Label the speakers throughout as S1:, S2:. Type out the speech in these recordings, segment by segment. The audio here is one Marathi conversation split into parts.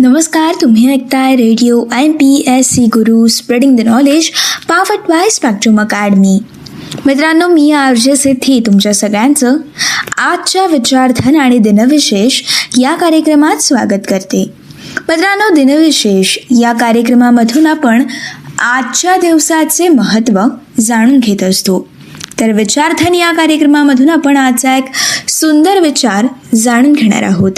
S1: नमस्कार तुम्ही ऐकताय radio M P S C Guru spreading the knowledge powered by Spectrum Academy. मित्रांनो मी आर जे सिद्धी तुमच्या सगळ्यांचं आजच्या विचारधन आणि दिनविशेष या कार्यक्रमात स्वागत करते. मित्रांनो दिनविशेष या कार्यक्रमामधून आपण आजच्या दिवसाचे महत्त्व जाणून घेत असतो. तर विचारधन या कार्यक्रमामधून आपण आजचा एक सुंदर विचार जाणून घेणार आहोत.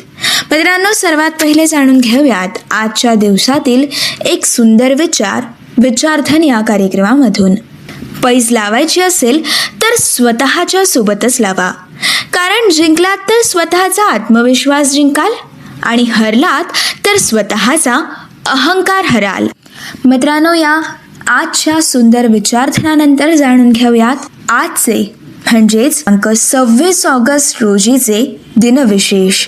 S1: मित्रांनो सर्वात पहिले जाणून घेऊयात आजच्या दिवसातील एक सुंदर विचार विचारधन या कार्यक्रमामधून. पैज लावायची असेल तर स्वतःच्या सोबतच लावा. कारण जिंकलात तर स्वतःचा आत्मविश्वास जिंकाल आणि हरलात तर स्वतःचा अहंकार हराल. मित्रांनो या आजच्या सुंदर विचारधनानंतर जाणून घेऊयात आजचे म्हणजेच अंक सव्वीस ऑगस्ट रोजीचे दिनविशेष.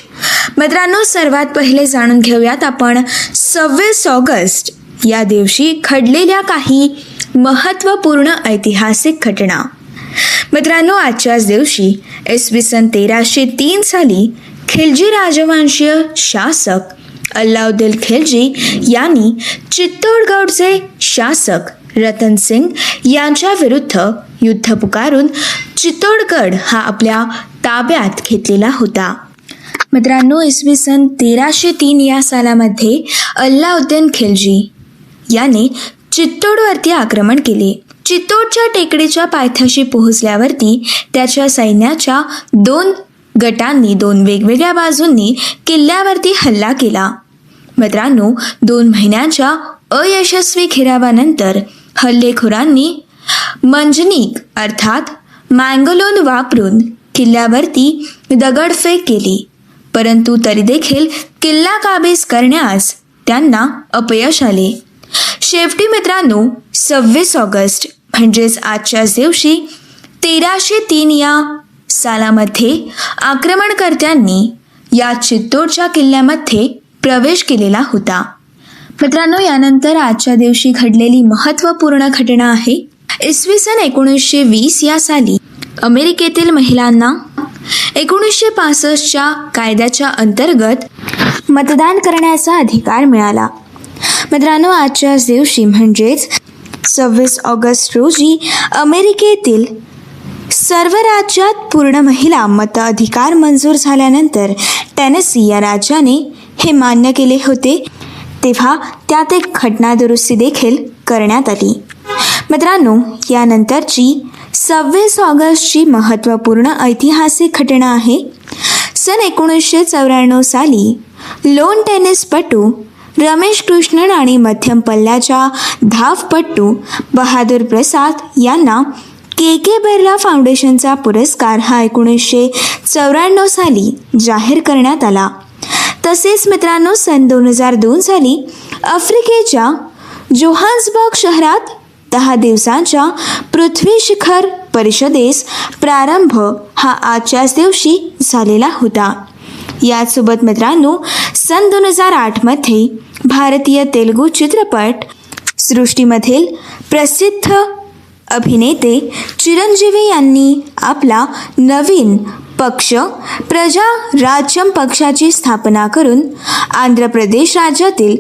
S1: मित्रांनो सर्वात पहिले जाणून घेऊयात आपण सव्वीस ऑगस्ट या दिवशी घडलेल्या काही महत्त्वपूर्ण ऐतिहासिक घटना. मित्रांनो आजच्याच दिवशी इसवी सन तेराशे तीन साली खिलजी राजवंशीय शासक अल्लाउद्दीन खिलजी यांनी चित्तोडगडचे शासक रतन सिंग यांच्या विरुद्ध युद्ध पुकारून चित्तोडगड हा आपल्या ताब्यात घेतलेला होता. मित्रांनो इसवी सन तेराशे तीन या सालामध्ये अल्लाउद्दीन खिलजी याने चित्तोडवरती आक्रमण केले. चित्तोडच्या टेकडीच्या पायथ्याशी पोहोचल्यावरती त्याच्या सैन्याच्या दोन गटांनी दोन वेगवेगळ्या बाजूंनी किल्ल्यावरती हल्ला केला. मित्रांनो दोन महिन्यांच्या अयशस्वी खिरावानंतर हल्लेखोरांनी मंजनीक अर्थात मँगलोन वापरून किल्ल्यावरती दगडफेक केली. परंतु तरी देखील किल्ला काबीज करण्यास त्यांना अपयश आले. शेवटी मित्रांनो सव्वीस ऑगस्ट म्हणजेच आजच्याच दिवशी तेराशे तीन या सालामध्ये आक्रमणकर्त्यांनी या चित्तोडच्या किल्ल्यामध्ये प्रवेश केलेला होता. मित्रांनो यानंतर आजच्या दिवशी घडलेली महत्त्वपूर्ण घटना आहे इसवी सन एकोणीसशे वीस या साली अमेरिकेतील महिलांना एकोणीसशे पासष्टच्या कायद्याच्या अंतर्गत मतदान करण्याचा अधिकार मिळाला. मित्रांनो आजच्याच दिवशी म्हणजेच सव्वीस ऑगस्ट रोजी अमेरिकेतील सर्व राज्यात पूर्ण महिला मताधिकार मंजूर झाल्यानंतर टेनेसी या राज्याने हे मान्य केले होते. तेव्हा त्यात एक घटना दुरुस्ती देखील करण्यात आली. मित्रांनो यानंतरची सव्वीस ऑगस्टची महत्त्वपूर्ण ऐतिहासिक घटना आहे. सन एकोणीसशे चौऱ्याण्णव साली लोन टेनिसपटू रमेश कृष्णन आणि मध्यम पल्ल्याच्या धावपट्टू बहादूर प्रसाद यांना के के बिर्ला फाउंडेशनचा पुरस्कार हा एकोणीसशे चौऱ्याण्णव साली जाहीर करण्यात आला. तसेच मित्रांनो सन दोन हजार दोन साली आफ्रिकेच्या जोहान्सबर्ग शहरात दहा दिवसांच्या पृथ्वी शिखर परिषदेस प्रारंभ हा आजच्याच दिवशी झालेला होता. याचसोबत मित्रांनो सन दोन हजार आठमध्ये भारतीय तेलुगू चित्रपट सृष्टीमधील प्रसिद्ध अभिनेते चिरंजीवी यांनी आपला नवीन पक्ष प्रजा राज्यम पक्षाची स्थापना करून आंध्र प्रदेश राज्यातील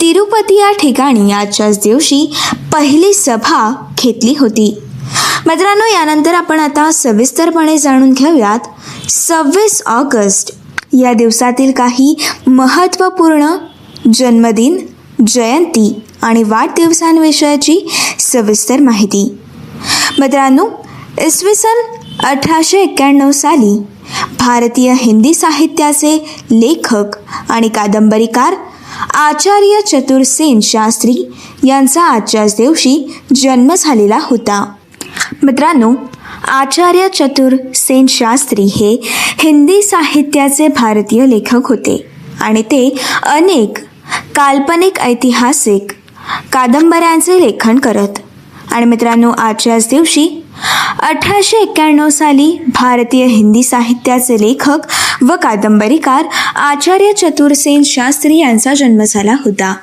S1: तिरुपती या ठिकाणी आजच्याच दिवशी पहिली सभा घेतली होती. मित्रांनो यानंतर आपण आता सविस्तरपणे जाणून घेऊयात. सव्वीस ऑगस्ट या दिवसातील काही महत्त्वपूर्ण जन्मदिन जयंती आणि वाढदिवसांविषयाची सविस्तर माहिती. मित्रांनो इसवी सन अठराशे एक्क्याण्णव साली भारतीय हिंदी साहित्याचे लेखक आणि कादंबरीकार आचार्य चतुरसेन शास्त्री यांचा आजच्याच दिवशी जन्म झालेला होता. मित्रांनो आचार्य चतुरसेन शास्त्री हे हिंदी साहित्याचे भारतीय लेखक होते आणि ते अनेक काल्पनिक ऐतिहासिक कादंबऱ्यांचे लेखन करत. आणि मित्रांनो आजच्याच दिवशी अठराशे एक्क्याण्णव साली भारतीय हिंदी साहित्याचे लेखक व कादंबरीकार आचार्य चतुरसेन शास्त्री यांचा जन्म झाला होता.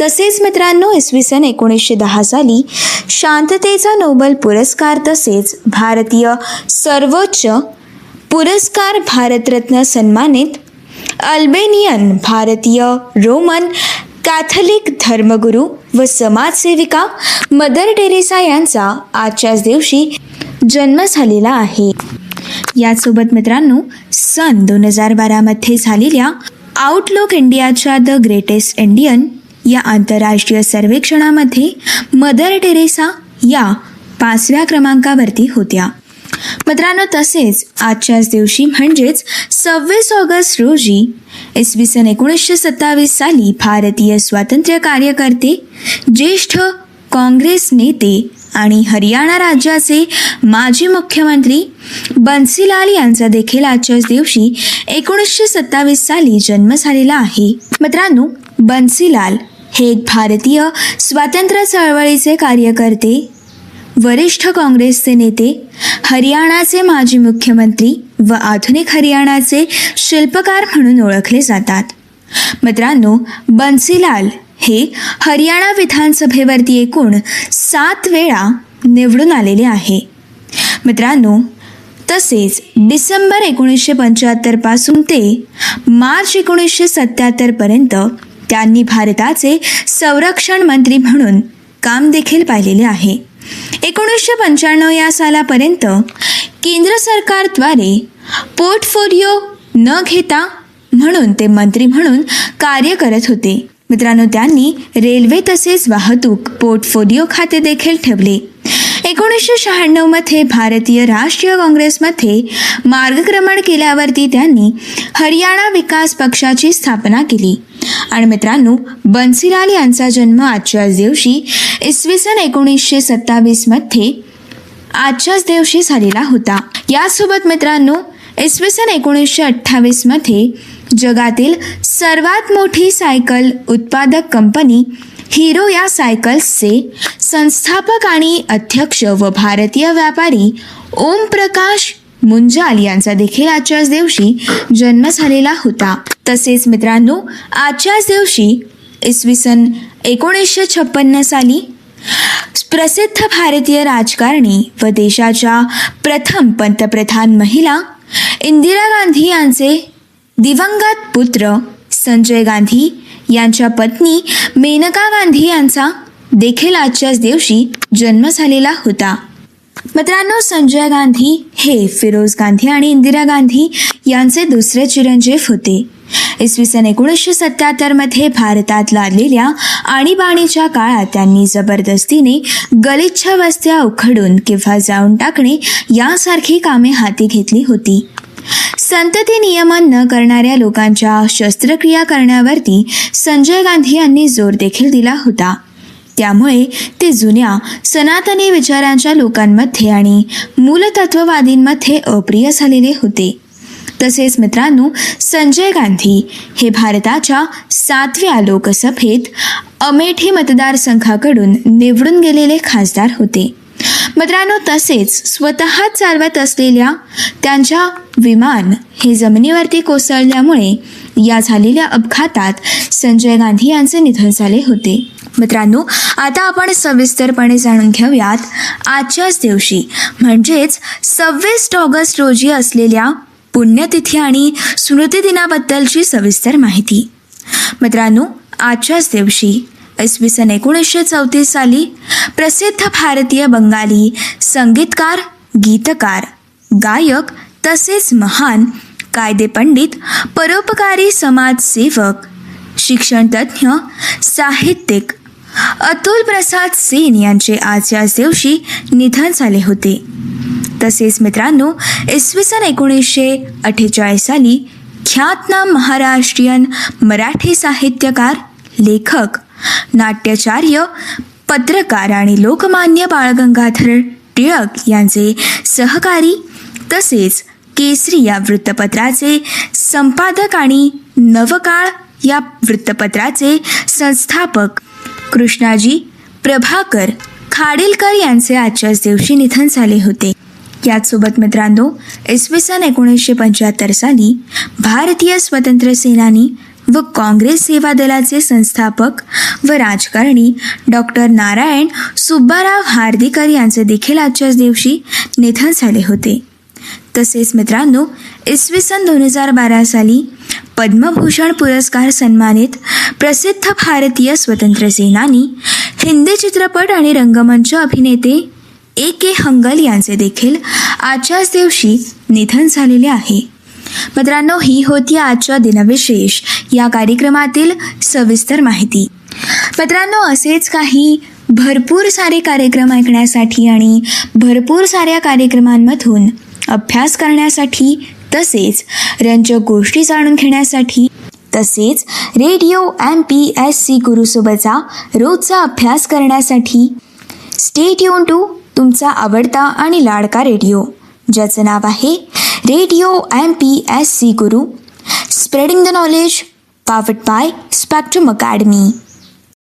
S1: तसेच मित्रांनो इसवी सन एकोणीसशे दहा साली शांततेचा नोबल पुरस्कार तसेच भारतीय सर्वोच्च पुरस्कार भारतरत्न सन्मानित अल्बेनियन भारतीय रोमन कॅथलिक धर्मगुरू व समाजसेविका मदर टेरेसा यांचा आजच्याच दिवशी जन्म झालेला आहे. यासोबत मित्रांनो सन दोन हजार बारामध्ये झालेल्या आउटलुक इंडियाच्या द ग्रेटेस्ट इंडियन या आंतरराष्ट्रीय सर्वेक्षणामध्ये मदर टेरेसा या पाचव्या क्रमांकावरती होत्या. मित्रांनो तसेच आजच्याच दिवशी म्हणजेच सव्वीस ऑगस्ट रोजी इसवी सन एकोणीसशे सत्तावीस साली भारतीय स्वातंत्र्य कार्यकर्ते ज्येष्ठ काँग्रेस नेते आणि हरियाणा राज्याचे माजी मुख्यमंत्री बन्सीलाल यांचा देखील आजच्याच दिवशी एकोणीसशे सत्तावीस साली जन्म झालेला आहे. मित्रांनो बन्सीलाल हे एक भारतीय स्वातंत्र्य चळवळीचे कार्यकर्ते वरिष्ठ काँग्रेसचे नेते हरियाणाचे माजी मुख्यमंत्री व आधुनिक हरियाणाचे शिल्पकार म्हणून ओळखले जातात. मित्रांनो बन्सीलाल हे हरियाणा विधानसभेवरती एकूण सात वेळा निवडून आलेले आहे. मित्रांनो तसेच डिसेंबर एकोणीसशे पंच्याहत्तरपासून ते मार्च एकोणीसशे सत्याहत्तरपर्यंत त्यांनी भारताचे संरक्षण मंत्री म्हणून काम देखील पाहिलेले आहे. एकोणीसशे पंच्याण्णव या सालापर्यंत केंद्र सरकारद्वारे पोर्टफोलिओ न घेता म्हणून ते मंत्री म्हणून कार्य करत होते. मित्रांनो त्यांनी रेल्वे तसेच वाहतूक पोर्टफोलिओ खाते देखील ठेवले. एकोणीसशे शहाण्णवमध्ये भारतीय राष्ट्रीय काँग्रेसमध्ये मार्गक्रमण केल्यावरती त्यांनी हरियाणा विकास पक्षाची स्थापना केली. आणि मित्रांनो बन्सीलाल यांचा जन्म आजच्याच दिवशी इसवी सन एकोणीसशे सत्तावीसमध्ये आजच्याच दिवशी झालेला होता. यासोबत मित्रांनो इसवी सन एकोणीसशे अठ्ठावीसमध्ये जगातील सर्वात मोठी सायकल उत्पादक कंपनी हिरो या सायकल्सचे संस्थापक आणि अध्यक्ष व भारतीय व्यापारी ओम प्रकाश मुंजाल यांचा देखील आजच्याच दिवशी जन्म झालेला होता. तसेच मित्रांनो आजच्याच दिवशी इसवी सन एकोणीसशे छप्पन्न साली प्रसिद्ध भारतीय राजकारणी व देशाच्या प्रथम पंतप्रधान महिला इंदिरा गांधी यांचे दिवंगत पुत्र संजय गांधी यांच्या पत्नी मेनका गांधी यांचा देखील आजच्याच दिवशी जन्म झालेला होता. मित्रांनो संजय गांधी हे फिरोज गांधी आणि इंदिरा गांधी यांचे दुसरे चिरंजीव होते. इसवी सन एकोणीसशे सत्याहत्तरमध्ये भारतात लादलेल्या आणीबाणीच्या काळात त्यांनी जबरदस्तीने गलिच्छ वस्त्या उखडून किंवा जाऊन टाकणे यासारखी कामे हाती घेतली होती. संतती नियमन न करणाऱ्या लोकांच्या शस्त्रक्रिया करण्यावरती संजय गांधी यांनी जोर देखील दिला होता. त्यामुळे ते जुन्या सनातनी विचारांच्या लोकांमध्ये आणि मूलतत्ववादींमध्ये अप्रिय झालेले होते. तसेच मित्रांनो संजय गांधी हे भारताच्या सातव्या लोकसभेत अमेठी मतदारसंघाकडून निवडून गेलेले खासदार होते. मित्रांनो तसेच स्वतः चालवत असलेल्या त्यांच्या विमान हे जमिनीवरती कोसळल्यामुळे या झालेल्या अपघातात संजय गांधी यांचे निधन झाले होते. मित्रांनो आता आपण सविस्तरपणे जाणून घेऊयात आजच्याच दिवशी. म्हणजेच सव्वीस ऑगस्ट रोजी असलेल्या पुण्यतिथी आणि स्मृतिदिनाबद्दलची सविस्तर माहिती. मित्रांनो आजच्याच दिवशी इसवी सन एकोणीसशे चौतीस साली प्रसिद्ध भारतीय बंगाली संगीतकार गीतकार गायक तसेच महान कायदेपंडित परोपकारी समाजसेवक शिक्षणतज्ञ साहित्यिक अतुल प्रसाद सेन यांचे आजच्याच दिवशी निधन झाले होते. तसेच मित्रांनो इसवी सन एकोणीसशे अठ्ठेचाळीस साली ख्यातनाम महाराष्ट्रीयन मराठी साहित्यकार लेखक नाट्याचार्य पत्रकार आणि लोकमान्य बाळगंगाधर टिळक यांचे सहकारी तसेच केसरी या वृत्तपत्राचे संपादक आणि नवकाळ या वृत्तपत्राचे संस्थापक कृष्णाजी प्रभाकर खाडीलकर यांचे आजच्याच दिवशी निधन झाले होते. याचसोबत मित्रांनो इसवी सन एकोणीसशे पंच्याहत्तर साली भारतीय स्वतंत्र सेनानी व काँग्रेस सेवा दलाचे संस्थापक व राजकारणी डॉक्टर नारायण सुब्बाराव हार्दिकर यांचे देखील आजच्याच दिवशी निधन झाले होते. तसेच मित्रांनो इसवी सन दोन हजार बारा साली पद्मभूषण पुरस्कार सन्मानित प्रसिद्ध भारतीय स्वतंत्र सेनानी हिंदी चित्रपट आणि रंगमंच अभिनेते ए के हंगल यांचे देखील आजच्याच दिवशी निधन झालेले आहे. मित्रांनो ही होती आजच्या दिनविशेष. या कार्यक्रमातील सविस्तर माहिती. मित्रांनो असेच काही भरपूर सारे कार्यक्रम ऐकण्यासाठी आणि भरपूर साऱ्या कार्यक्रमांमधून अभ्यास करण्यासाठी तसेच रंजक गोष्टी जाणून घेण्यासाठी तसेच radio M P S C गुरुसोबतचा रोजचा अभ्यास करण्यासाठी स्टेट यून टू तुमचा आवडता आणि लाडका रेडिओ. ज्याचं नाव आहे radio M P S C Guru. Spreading the knowledge powered by Spectrum Academy